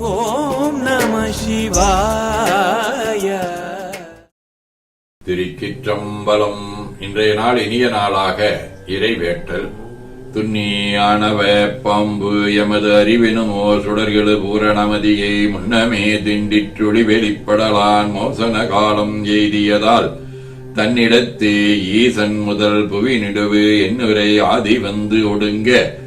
ஓம் நம சிவாய. திருக்கிற்றம்பலம் இன்றைய நாள் இனிய நாளாக இறைவேட்டல். துண்ணியானவ பாம்பு எமது அறிவினுமோ சுடர்களு பூரணமதியை முன்னமே திண்டிற்றொளி வெளிப்படலான் மோசன காலம் எய்தியதால் தன்னிடத்தே ஈசன் முதல் புவி நடுவு என்னுரை ஆதி வந்து ஒடுங்க.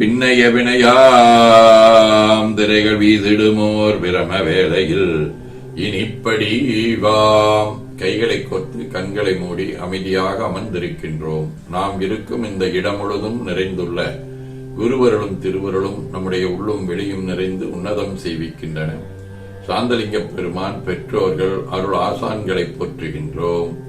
பின்னைய வினையாம் திரைகள் வீசிடுமோர் பிரம வேளையில். இனிப்படி வாம். கைகளை கொத்து கண்களை மூடி அமைதியாக அமர்ந்திருக்கின்றோம். நாம் இருக்கும் இந்த இடம் முழுதும் நிறைந்துள்ள குருவருளும் திருவருளும் நம்முடைய உள்ளும் வெளியும் நிறைந்து உன்னதம் செய்விக்கின்றன. சாந்தலிங்க பெருமான் பெற்றோர்கள் அருள் ஆசான்களை போற்றுகின்றோம்.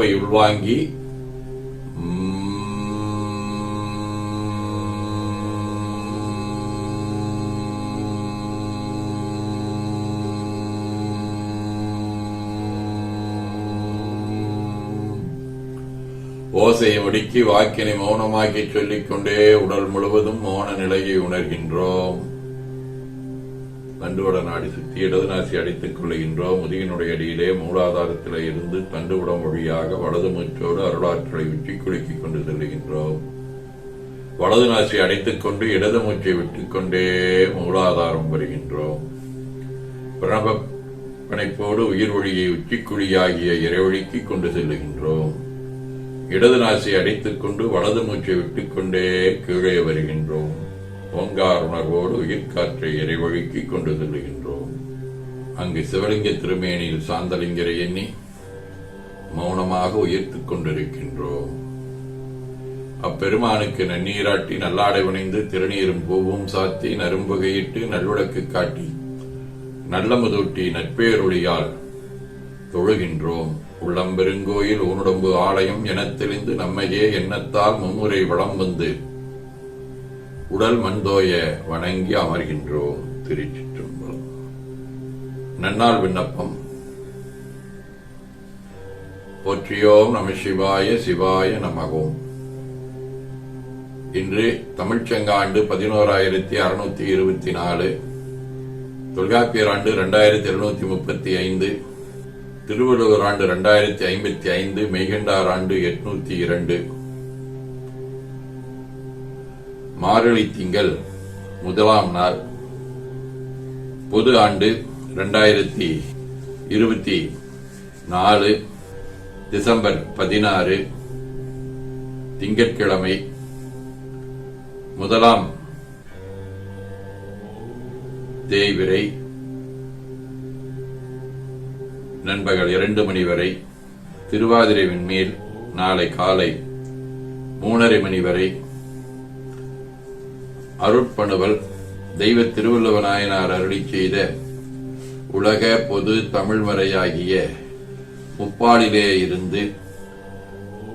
ஓவை உள்வாங்கி ஓசையை ஒடுக்கி வாக்கினை மௌனமாக்கி சொல்லிக்கொண்டே உடல் முழுவதும் மௌன நிலையை உணர்கின்றோம். தண்டுவட நாடி சுத்தி இடது நாசி அடித்துக் கொள்கின்றோம் முதுகினுடைய அடியிலே மூலாதாரத்திலே இருந்து தண்டுவடம் வழியாக வலது மூச்சோடு அருளாற்றலை உச்சி குலுக்கிக் கொண்டு செல்லுகின்றோம். வலது நாசி அடைத்துக் கொண்டு இடது மூச்சை விட்டுக் கொண்டே மூலாதாரம் வருகின்றோம். பிரணப பிணைப்போடு உயிர் ஒளியை உச்சிக்குழியாகிய இறைவழிக்கு கொண்டு செல்லுகின்றோம். இடது நாசி அடைத்துக் கொண்டு வலது மூச்சை விட்டுக்கொண்டே கீழே வருகின்றோம். ஓங்கார் உணர்வோடு உயிர்காற்றை இறைவழிக்கு கொண்டு செல்லுகின்றோம். அங்கு சிவலிங்க திருமேனியில் சாந்தலிங்கரை எண்ணி மௌனமாக உயர்த்துக் கொண்டிருக்கின்றோம். அப்பெருமானுக்கு நன்னீராட்டி நல்லாடை உணைந்து திருநீரும் பூவும் சாத்தி நரும்புகையிட்டு நல்விளக்கு காட்டி நல்லமுதூட்டி நட்பேரொழியால் தொழுகின்றோம். உள்ளம்பெருங்கோயில் ஊனுடம்பு ஆலயம் என தெளிந்து நம்மையே எண்ணத்தால் மும்முறை வளம் வந்து உடல் மந்தோய வணங்கி அமர்கின்றோம் திருச்சிற்றம்பலம். நன்னால் விண்ணப்பம். போற்றியோம் நம சிவாய சிவாய நமகோம் இன்று தமிழ்ச்செங்காண்டு பதினோராயிரத்தி அறுநூத்தி இருபத்தி நாலு தொல்காப்பியர் ஆண்டு இரண்டாயிரத்தி எழுநூத்தி முப்பத்தி ஐந்து திருவள்ளுவர் ஆண்டு இரண்டாயிரத்தி ஐம்பத்தி ஐந்து மெய்கண்டார் ஆண்டு எட்நூத்தி இரண்டு மார்கழி திங்கள் முதலாம் நாள். பொது ஆண்டு இரண்டாயிரத்தி இருபத்தி நாலு டிசம்பர் பதினாறு திங்கட்கிழமை. முதலாம் தேய்விரை நண்பகல் இரண்டு மணி வரை. திருவாதிரை விண்மேல் நாளை காலை மூணரை மணி வரை. அருட்பணுவல் தெய்வ திருவள்ளுவ நாயனார் அருளி செய்த உலக பொது தமிழ்மறையாகிய முப்பாலிலே இருந்து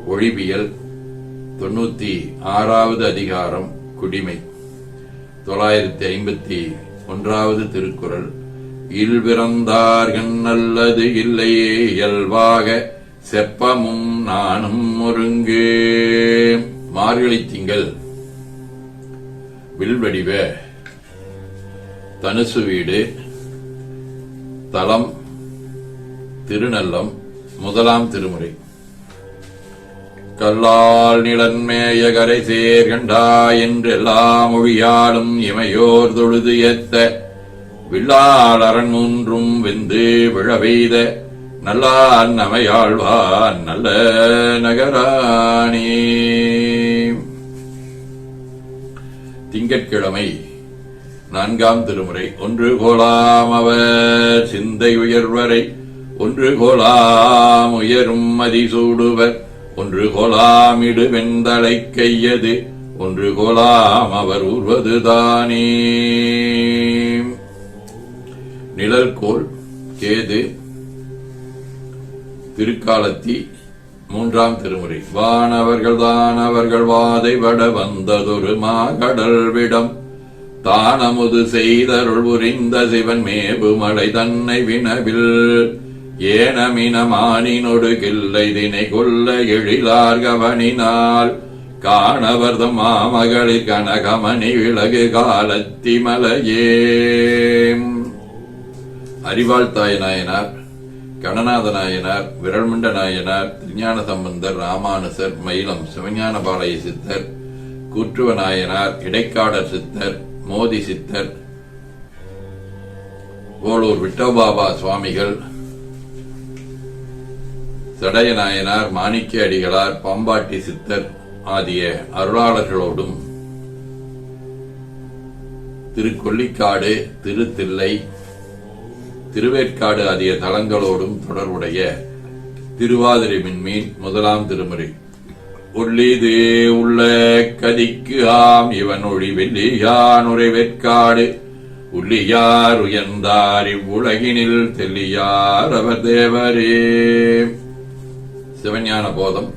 ஒழிவியல் தொண்ணூத்தி ஆறாவது அதிகாரம் குடிமை. தொள்ளாயிரத்தி ஐம்பத்தி ஒன்றாவது திருக்குறள். இல்பிறந்தார்கண் நல்லது இல்லையே இயல்பாக செப்பமும் நானும் ஒருங்கு மார்கழி திங்கள் வில்வடிவ தனுசு வீடு தலம் திருநல்லம் முதலாம் திருமுறை. கல்லால் நிலன்மேய கரை சேர்கண்டா என்று எல்லா மொழியாலும் இமையோர் தொழுது ஏத்த வில்லாளரன் ஒன்றும் மூன்றும் வெந்து விழவெய்த நல்லான் நமையாழ்வான் நல்ல நகரானே திங்கட்கிழமை நான்காம் திருமுறை. ஒன்று கோலாம் அவர் சிந்தை உயர்வரை ஒன்று கோலாம் உயரும் மதிசூடுவர் ஒன்று கோலாமிடு வெந்தலை கையது ஒன்று கோலாம் அவர் உருவதுதானே நிழற்கோள் கேது திருக்காலத்தி மூன்றாம் திருமுறை. வானவர்கள் தானவர்கள் வாதைபட வந்ததொரு மாகடல் விடம் தானமுது செய்தருள் புரிந்த சிவன் மேபு மலை தன்னை வினவில். ஏனமினமானினொடு கில்லை தினை கொல்ல எழிலார் கவனினால். காணவர்தம் மாமகளிர் கனகமணி விலகு காலத்தி மலையே அறிவாள் தாய் நாயனார் கணநாத நாயனார் விரல்மண்ட நாயனார் திருஞான சம்பந்தர் ராமானுசர் மயிலம் சிவஞானபாளைய சித்தர் கூற்றுவ நாயனார் இடைக்காடர் சித்தர் மோதி சித்தர் போலூர் விட்டோபாபா சுவாமிகள் சடைய நாயனார் மாணிக்க அடிகளார் பாம்பாட்டி சித்தர் ஆகிய அருளாளர்களோடும் திருக்கொல்லிக்காடு திருத்தில்லை திருவேற்காடு ஆகிய தலங்களோடும் தொடர்புடைய திருவாதிரை மின்மீன் முதலாம் திருமுறை. உள்ளிது உள்ள கதிக்கு ஆம் இவன் ஒளி வெள்ளியான் உரைவேற்காடு உள்ளியார் உயர்ந்தார் இவ்வுலகினில் தெல்லியார் அவர் தேவரே. சிவஞான போதம்.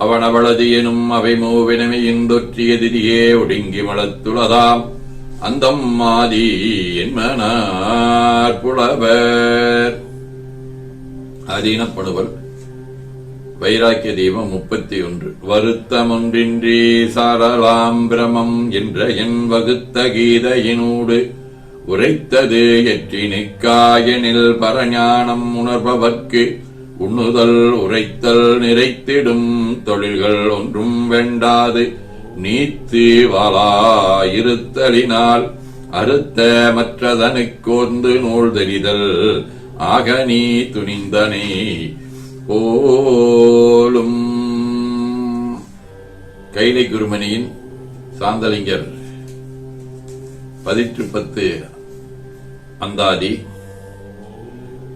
அவனவளது எனும் அவை மூவினமையின்றொற்றிய திதியே ஒடுங்கி மலத்துளதாம் அந்தம் மாதி என்மனார் புலவர். அதீனப்படுவர் வைராக்கிய தீபம் முப்பத்தி ஒன்று வருத்தமொன்றின்றி சாரலாம் பிரமம் என்ற என் வகுத்த கீதையினூடு உரைத்தது எற்றினுக்காயனில் பரஞானம் உணர்பவர்க்கு உண்ணுதல் உரைத்தல் நிறைத்திடும் தொழில்கள் ஒன்றும் வேண்டாது. நீத்து வாழா இருத்தலினால் அறுத்த மற்றதனுக்கோர்ந்து நூல் தெரிதல். ஆக நீ துணிந்தனை போலும். கைலை குருமணியின் சாந்தலிங்கர் பதிற்று பத்து அந்தாதி.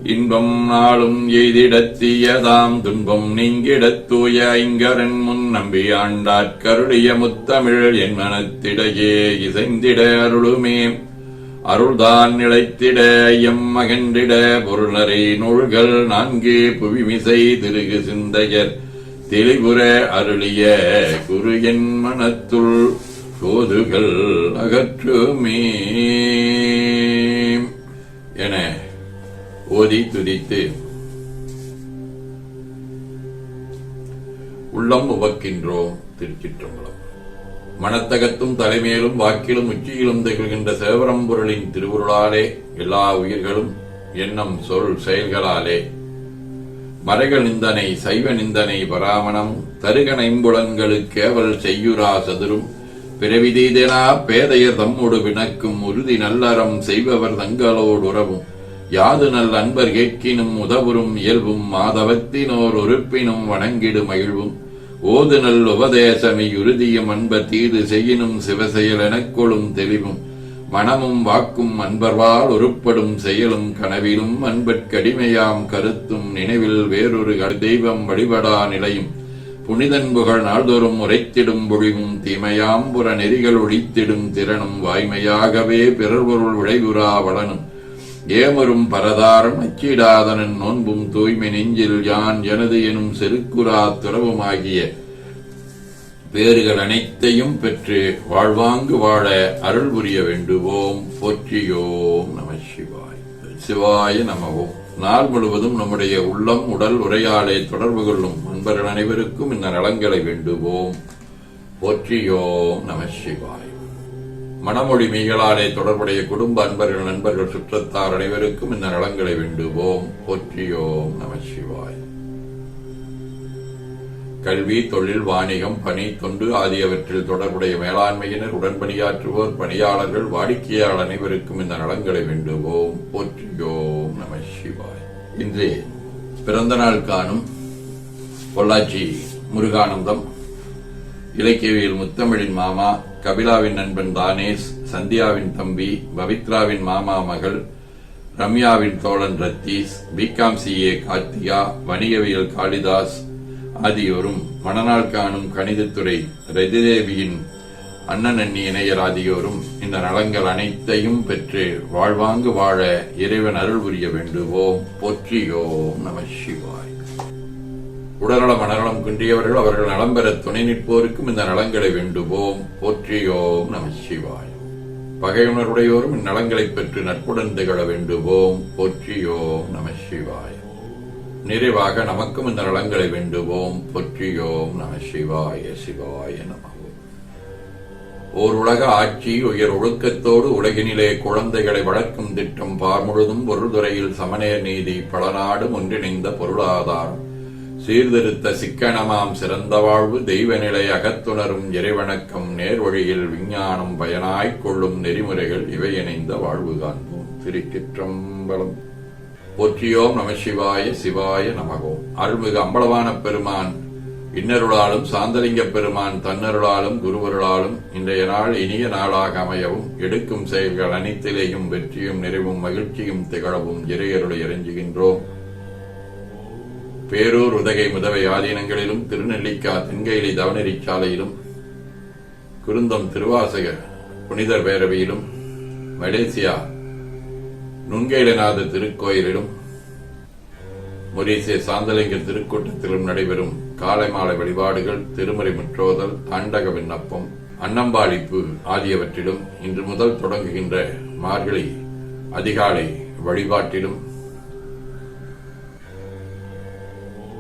இன்பம் நாளும் எய்திடத்தீயதாம் துன்பம் நீங்கிடத் தூய ஐங்கரன் முன் நம்பி ஆண்டாற்கருடைய முத்தமிழ் என் மனத்திடையே இசைந்திட அருளுமே. அருள்தான் நிலைத்திட எம் மகன்றிட பொருளரை நூல்கள் நான்கு புவிமிசை திருகு சிந்தையர் தெளிவுற அருளிய குரு என் மனத்துள் சோதுகள் அகற்றுமே. என ஓதி துதித்து உள்ளம் உவக்கின்றோம் திருச்சிற்றம்பலம். மனத்தகத்தும் தலைமையிலும் வாக்கிலும் உச்சியிலும் திகழ்கின்ற சேவரம்பொருளின் திருவுருளாலே எல்லா உயிர்களும் எண்ணம் சொல் செயல்களாலே. மறைக நிந்தனை சைவ நிந்தனை பராமணம் தருகன இம்புலன்களுக்கேவல் செய்யுரா சதுரும். பிறவிதீதெனா பேதையர் தம்மோடு வினக்கும் உறுதி நல்லறம் செய்பவர் தங்களோடு உறவும். யாது நல் அன்பர் கேட்கினும் உதவுறும் இயல்பும் மாதவத்தினோர் உறுப்பினும் வணங்கிடு மகிழ்வும். ஓதுநல் உபதேசமை உறுதியும் அன்பர் தீது செய்யினும் சிவசெயல் எனக்கொழும் தெளிவும். மனமும் வாக்கும் அன்பர்வால் உருப்படும் செயலும் கனவிலும் அன்பற்கடிமையாம் கருத்தும் நினைவில் வேறொரு தெய்வம் வழிபடா நிலையும். புனிதன் புகழ் நாள்தோறும் உரைத்திடும் பொழிவும் தீமையாம் புற நெறிகள் ஒழித்திடும் திறனும் வாய்மையாகவே பிறர்பொருள் விளைவுறா வளனும். ஏமரும் பரதாரம் அச்சிடாதனன் நோன்பும் தூய்மை நெஞ்சில் யான் எனது எனும் செருக்குரா துறவுமாகிய பேறுகள் அனைத்தையும் பெற்று வாழ்வாங்கு வாழ அருள் புரிய வேண்டுவோம். போற்றியோம் நம சிவாய். சிவாய நமவோம் நாள் முழுவதும் நம்முடைய உள்ளம் உடல் உரையாடை தொடர்பு கொள்ளும் அன்பர்கள் அனைவருக்கும் இந்த நலங்களை வேண்டுவோம். போற்றியோம் நம சிவாய். மணமொழி மீகளாலே தொடர்புடைய குடும்ப அன்பர்கள் நண்பர்கள் சுற்றத்தார் அனைவருக்கும் இந்த நலங்களை வேண்டுவோம். போற்றியோம் நம சிவாய். கல்வி தொழில் வாணிகம் பணி தொண்டு ஆகியவற்றில் தொடர்புடைய மேலாண்மையினர் உடன்பணியாற்றுவோர் பணியாளர்கள் வாடிக்கையாளர் அனைவருக்கும் இந்த நலங்களை வேண்டுவோம். போற்றியோம் நம சிவாய். இன்று பிறந்த நாள் காணும் பொள்ளாச்சி முருகானந்தம் இலக்கியவியல் முத்தமிழின் மாமா கபிலாவின் நண்பன் தானேஷ் சந்தியாவின் தம்பி பவித்ராவின் மாமா மகள் ரம்யாவின் தோழன் ரத்தீஸ் பிகாம் சிஏ கார்த்தியா வணிகவியல் காளிதாஸ் ஆகியோரும் மணநாள் காணும் கணிதத்துறை ரதிதேவியின் அண்ணன் அண்ணி இணையர் ஆகியோரும் இந்த நலங்கள் அனைத்தையும் பெற்று வாழ்வாங்கு வாழ இறைவன் அருள் புரிய வேண்டுவோம். போற்றியோம் நம சிவாய். உடல்நலம் மனநலம் குன்றியவர்கள் அவர்கள் நலம் பெற துணை நிற்போருக்கும் இந்த நலங்களை வேண்டுவோம். போற்றியோம் நம சிவாய். பகையுணருடையோரும் இந்நலங்களை பெற்று நட்புடன் திகழ வேண்டுவோம். போற்றியோம் நம சிவாய். நிறைவாக நமக்கும் இந்த நலங்களை வேண்டுவோம். போற்றியோம் நம சிவாய சிவாய நம ஓர் உலக ஆட்சி உயர் ஒழுக்கத்தோடு உலகினிலே குழந்தைகளை வளர்க்கும் திட்டம் பார் முழுதும் பொருள்துறையில் சமநேர் நீதி பல நாடும் ஒன்றிணைந்த பொருளாதாரம். சீர்திருத்த சிக்கனமாம் சிறந்த வாழ்வு தெய்வ நிலை அகத்துணரும் இறைவணக்கம் நேர்வழியில் விஞ்ஞானம் பயனாய்க் கொள்ளும் நெறிமுறைகள் இவை இணைந்த வாழ்வு காண்போம் திருச்சிற்றம்பலம். போற்றியோம் நம சிவாய சிவாய நமகோம் அருள்மிகு அம்பலவான பெருமான் இன்னருளாலும் சாந்தலிங்க பெருமான் தன்னருளாலும் குருவருளாலும் இன்றைய நாள் இனிய நாளாக அமையவும் எடுக்கும் செயல்கள் அனைத்திலேயும் வெற்றியும் நிறைவும் மகிழ்ச்சியும் திகழவும் இறையருளை இறைஞ்சுகின்றோம். பேரூர் உதகை முதவை ஆதீனங்களிலும் திருநெல்லிக்கா தென்கைலி தவநெறி சாலையிலும் குருந்தம் திருவாசக புனிதர் பேரவையிலும் மலேசியா நுண்கைலநாத திருக்கோயிலிலும் மொரீசிய சாந்தலிங்க திருக்கூட்டத்திலும் நடைபெறும் காலை மாலை வழிபாடுகள் திருமறை முற்றோதல் தாண்டக விண்ணப்பம் அன்னம்பாளிப்பு ஆகியவற்றிலும் இன்று முதல் தொடங்குகின்ற மார்கழி அதிகாலை வழிபாட்டிலும்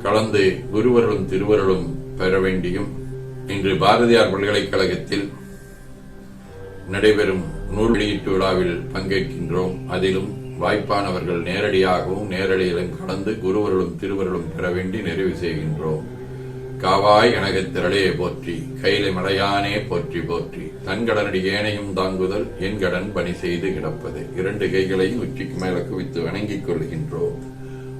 கலந்து குருவர்களும் திருவருளும் பெற வேண்டியும் இன்று பாரதியார் பல்கலைக்கழகத்தில் நடைபெறும் நூல் வெளியீட்டு விழாவில் பங்கேற்கின்றோம். அதிலும் வாய்ப்பானவர்கள் நேரடியாகவும் நேரடியிலும் கலந்து குருவர்களும் திருவருளும் பெற வேண்டி நிறைவு செய்கின்றோம். காவாய் கனகத் திரளையே போற்றி கையிலே மலையானே போற்றி போற்றி தன்கடனடி ஏனையும் தாங்குதல் என் கடன் பணி செய்து கிடப்பது. இரண்டு கைகளையும் உச்சிக்கு மேல குவித்து வணங்கிக் கொள்கின்றோம்.